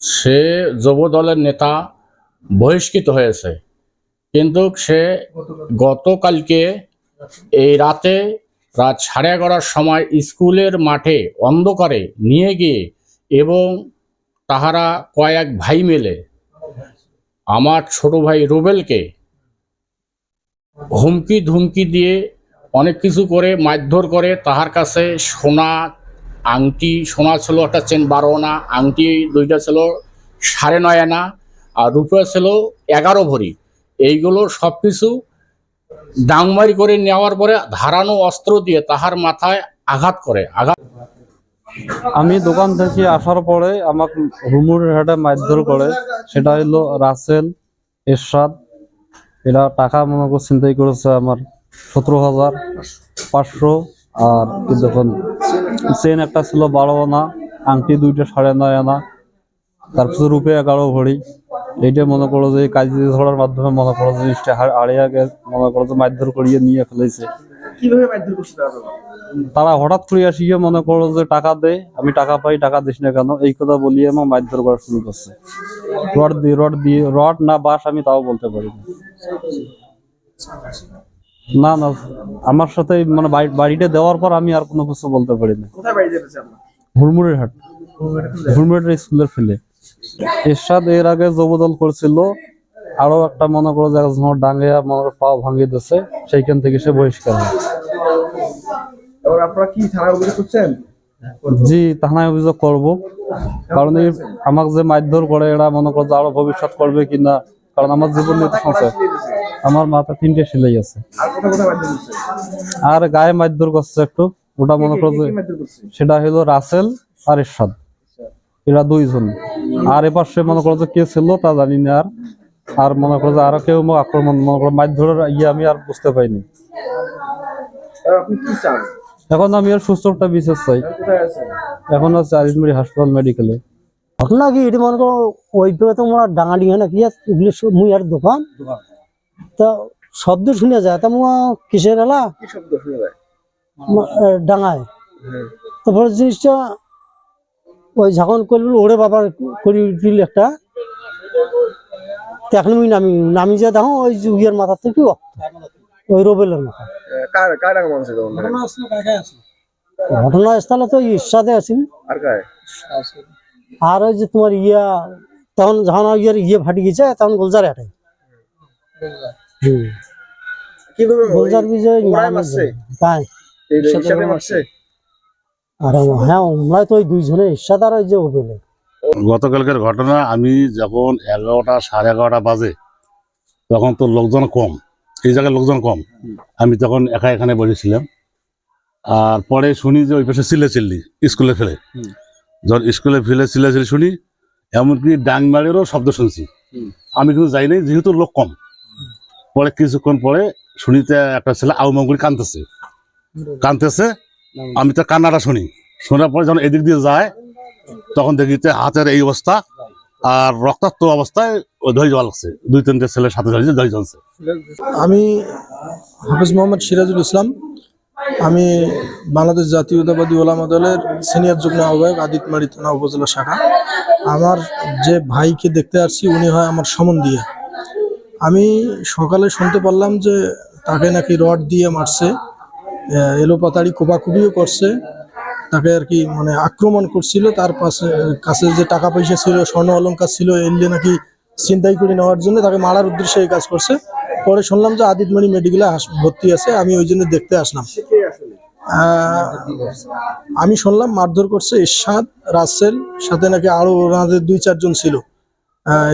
সে যুব দলের নেতা বহিষ্কৃত হয়েছে। কিন্তু সে গতকালকে এই রাতে রাত সাড়ে এগারোটার সময় স্কুলের মাঠে অন্ধকারে নিয়ে গিয়ে এবং তাহারা কয়েক ভাই মিলে আমার ছোট ভাই রুবেলকে হুমকি ধুমকি দিয়ে অনেক কিছু করে মারধর করে তাহার কাছে সোনা আংটি, সোনা ছিল একটা চেন বারো আনা, আংটি দুইটা ছিল সাড়ে নয় আনা, আর রূপা ছিল এগারো ভরি। এইগুলো সব কিছু ডাংমারি করে নেওয়ার পরে ধারানো অস্ত্র দিয়ে তাহার মাথায় আঘাত করে। আঘাত আমি দোকান থেকে আসার পরে আমার হুমুর হাটে মারধর করে। সেটা হলো রাসেল, এরশাদ। এরা টাকা মনে করে চিন্তাই করেছে আমার সতেরো হাজার পাঁচশো। আর কি দেখুন চেন একটা ছিল বারো আনা আংটি দুইটা সাড়ে নয় আনা তারপরে রূপে এগারো ভরি। এইটা মনে করো যে কাজি ধরার মাধ্যমে মনে করো যে জিনিসটা হার- আড়িয়া গে- মনে করো যে মারধর করিয়ে নিয়ে ফেলেছে। তারা? হঠাৎ করে আসিয়ে মনে করো যে টাকা দে আমি টাকা পাই টাকা দিস না কেন এই কথা বলিয়ে আমার মারধর করা শুরু করছে। রড দিয়ে রড দিয়ে রড না বাস আমি তাও বলতে পারি না। না না আমার সাথে মানে বাড়ি- বাড়িটা দেওয়ার পর আমি আর কোনো কিছু বলতে পারি না। হুড়মুড়ের হাট। হুড়মুড়ের স্কুলের ফেলে। এরশাদ এর আগে যুবদল করছিল আরও একটা মনে করো যে ঝড় ডাঙ্গে মনে করো পাও ভাঙিয়ে দিচ্ছে সেইখান থেকে সে বহিষ্কার হয়। আপনারা কি থানায় অভিযোগ করছেন? জি থানায় অভিযোগ করব। কারণ এই আমাকে যে মারধর করে এরা মনে করছে আরও ভবিষ্যৎ করবে কিনা কারণ আমার জীবন নিয়ে সংশয়। আমার মাথা তিনটে সেলাই আছে। আর গায়ে মারধর করছে একটু। ওটা মনে করো যে করছে সেটা হলো রাসেল আর এরশাদ এরা দুইজন। আর এবার সে মনে করো যে কে ছিল তা জানি না আর। আর মনে করো যে আরও কেউ আক্রমণ মনে করো মারধরের ইয়ে আমি আর বুঝতে পাইনি এখন আমি আর সুস্থটা বিশেষ চাই। এখন হচ্ছে আরিজমারি হাসপাতাল মেডিকেলে ঘটনা কি এটা মনে করো ওই পেয়ে তো মোরা ডাঙা ডিঙা না কি আছে? এগুলো সব মুই আর দোকান। তা শব্দ শুনে যায়। তা কিসের এলা? কি শব্দ শুনে যায়? ডাঙায়। তারপরে জিনিসটা ওই যখন করল ওরে বাবার করি দিল একটা। এখন মুই নামি নামি যা দেখো ওই যে ইয়ের মাথা থেকে। ওই রোবেলের মাথা। ঘটনাস্থলে তো ইসাদে আছেন আর ওই যে তোমার ইয়া তখন যখন ওই ইয়ের ইয়ে ফাটি গেছে তখন গোলজার হাটে। হুম। কীভাবে ওই বিজয় ওরাই মারছে? তাই। হিসাবে মারছে। আর হ্যাঁ আমরা তো ওই দুইজনে ইসাদ আর ওই যে ওবেলে গতকালকের ঘটনা আমি যখন এগারোটা সাড়ে এগারোটা বাজে তখন তো লোকজন কম। এই জায়গায় লোকজন কম। আমি তখন একা এখানে বসেছিলাম। আর পরে শুনি যে ওই পাশে চিল্লে চিল্লি স্কুলে ফেলে। যখন স্কুলে ফেলে চিল্লে চিল্লি শুনি এমনকি ডাংমারেরও শব্দ শুনছি। আমি কিন্তু যাই নাই যেহেতু লোক কম। পরে কিছুক্ষণ পরে শুনিতে একটা ছেলে আউমাগুড়ি কানতেছে। কানতেছে, আমি তো কান্নাটা শুনি। শোনার পরে যখন এদিক দিয়ে যায়, তখন দেখিতে হাতের এই অবস্থা আর রক্তাক্ত অবস্থায় ধরে যাওয়া লাগছে। দুই তিনটে ছেলের সাথে ধরে ধরে জ্বলছে আমি হাফিজ মোহাম্মদ সিরাজুল ইসলাম। আমি বাংলাদেশ জাতীয়তাবাদী ওলামা দলের সিনিয়র যুগ্ম আহ্বায়ক আদিতমারি থানা উপজেলা শাখা। আমার যে ভাইকে দেখতে আসছি, উনি হয় আমার সমন দিয়ে। আমি সকালে শুনতে পারলাম যে তাকে নাকি রড দিয়ে মারছে এলোপাতাড়ি কোপাকুপিও করছে তাকে আর কি মানে আক্রমণ করছিল তার পাশে কাছে যে টাকা পয়সা ছিল স্বর্ণ অলঙ্কার ছিল এলে নাকি ছিনতাই করে নেওয়ার জন্য তাকে মারার উদ্দেশ্যে এই কাজ করছে। পরে শুনলাম যে আদিতমণি মেডিকেলে ভর্তি আছে আমি ওই জন্য দেখতে আসলাম। আমি শুনলাম মারধর করছে ইরশাদ রাসেল সাথে নাকি আরও ওনাদের দুই চারজন ছিল।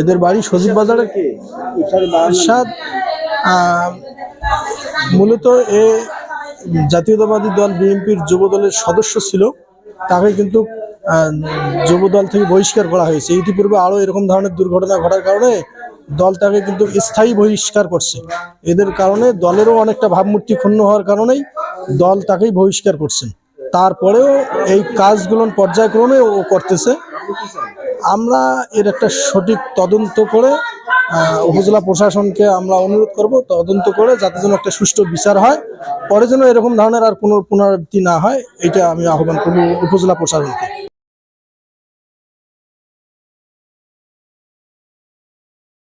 এদের বাড়ি সজীব বাজারে। আহ, মূলত এ জাতীয়তাবাদী দল বিএনপির যুব দলের সদস্য ছিল। তাকে কিন্তু যুব দল থেকে বহিষ্কার করা হয়েছে। ইতিপূর্বে আরও এরকম ধরনের দুর্ঘটনা ঘটার কারণে দল তাকে কিন্তু স্থায়ী বহিষ্কার করছে। এদের কারণে দলেরও অনেকটা ভাবমূর্তি ক্ষুণ্ণ হওয়ার কারণেই দল তাকেই বহিষ্কার করছেন তারপরেও এই কাজগুলো পর্যায়ক্রমে ও করতেছে। আমরা এর একটা সঠিক তদন্ত করে উপজেলা প্রশাসনকে আমরা অনুরোধ করব তদন্ত করে যাতে যেন একটা সুষ্ঠু বিচার হয়, পরে যেন এরকম ধরনের আর কোনো পুনরাবৃত্তি না হয়, এটা আমি আহ্বান করব উপজেলা প্রশাসনকে।